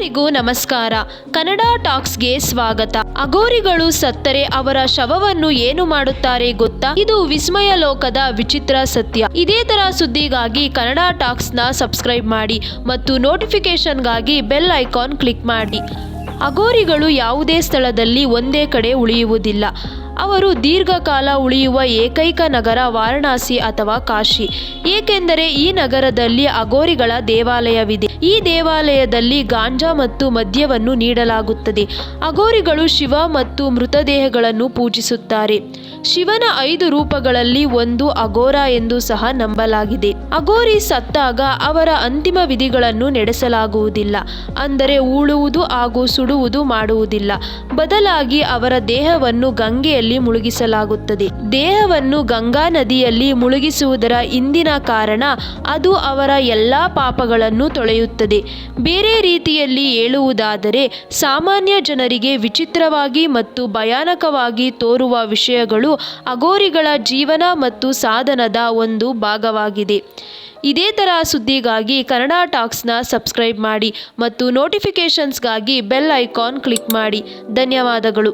ಎಲ್ಲರಿಗೂ ನಮಸ್ಕಾರ. ಕನ್ನಡ ಟಾಕ್ಸ್ಗೆ ಸ್ವಾಗತ. ಅಗೋರಿಗಳು ಸತ್ತರೆ ಅವರ ಶವವನ್ನು ಏನು ಮಾಡುತ್ತಾರೆ ಗೊತ್ತಾ? ಇದು ವಿಸ್ಮಯ ಲೋಕದ ವಿಚಿತ್ರ ಸತ್ಯ. ಇದೇ ತರ ಸುದ್ದಿಗಾಗಿ ಕನ್ನಡ ಟಾಕ್ಸ್ನ ಸಬ್ಸ್ಕ್ರೈಬ್ ಮಾಡಿ ಮತ್ತು ನೋಟಿಫಿಕೇಶನ್ಗಾಗಿ ಬೆಲ್ ಐಕಾನ್ ಕ್ಲಿಕ್ ಮಾಡಿ. ಅಗೋರಿಗಳು ಯಾವುದೇ ಸ್ಥಳದಲ್ಲಿ ಒಂದೇ ಕಡೆ ಉಳಿಯುವುದಿಲ್ಲ. ಅವರು ದೀರ್ಘಕಾಲ ಉಳಿಯುವ ಏಕೈಕ ನಗರ ವಾರಣಾಸಿ ಅಥವಾ ಕಾಶಿ. ಏಕೆಂದರೆ ಈ ನಗರದಲ್ಲಿ ಅಗೋರಿಗಳ ದೇವಾಲಯವಿದೆ. ಈ ದೇವಾಲಯದಲ್ಲಿ ಗಾಂಜಾ ಮತ್ತು ಮದ್ಯವನ್ನು ನೀಡಲಾಗುತ್ತದೆ. ಅಗೋರಿಗಳು ಶಿವ ಮತ್ತು ಮೃತದೇಹಗಳನ್ನು ಪೂಜಿಸುತ್ತಾರೆ. ಶಿವನ ಐದು ರೂಪಗಳಲ್ಲಿ ಒಂದು ಅಗೋರ ಎಂದು ಸಹ ನಂಬಲಾಗಿದೆ. ಅಗೋರಿ ಸತ್ತಾಗ ಅವರ ಅಂತಿಮ ವಿಧಿಗಳನ್ನು ನಡೆಸಲಾಗುವುದಿಲ್ಲ. ಅಂದರೆ ಉಳುವುದು ಹಾಗೂ ಸುಡುವುದು ಮಾಡುವುದಿಲ್ಲ. ಬದಲಾಗಿ ಅವರ ದೇಹವನ್ನು ಗಂಗೆಯಲ್ಲಿ ಮುಳುಗಿಸಲಾಗುತ್ತದೆ. ದೇಹವನ್ನು ಗಂಗಾ ನದಿಯಲ್ಲಿ ಮುಳುಗಿಸುವುದರ ಇಂದಿನ ಕಾರಣ ಅದು ಅವರ ಎಲ್ಲ ಪಾಪಗಳನ್ನು ತೊಳೆಯುತ್ತದೆ. ಬೇರೆ ರೀತಿಯಲ್ಲಿ ಹೇಳುವುದಾದರೆ, ಸಾಮಾನ್ಯ ಜನರಿಗೆ ವಿಚಿತ್ರವಾಗಿ ಮತ್ತು ಭಯಾನಕವಾಗಿ ತೋರುವ ವಿಷಯಗಳು ಅಗೋರಿಗಳ ಜೀವನ ಮತ್ತು ಸಾಧನದ ಒಂದು ಭಾಗವಾಗಿದೆ. ಇದೇ ಥರ ಸುದ್ದಿಗಾಗಿ ಕನ್ನಡ ಟಾಕ್ಸ್ನ ಸಬ್ಸ್ಕ್ರೈಬ್ ಮಾಡಿ ಮತ್ತು ನೋಟಿಫಿಕೇಷನ್ಸ್ಗಾಗಿ ಬೆಲ್ ಐಕಾನ್ ಕ್ಲಿಕ್ ಮಾಡಿ. ಧನ್ಯವಾದಗಳು.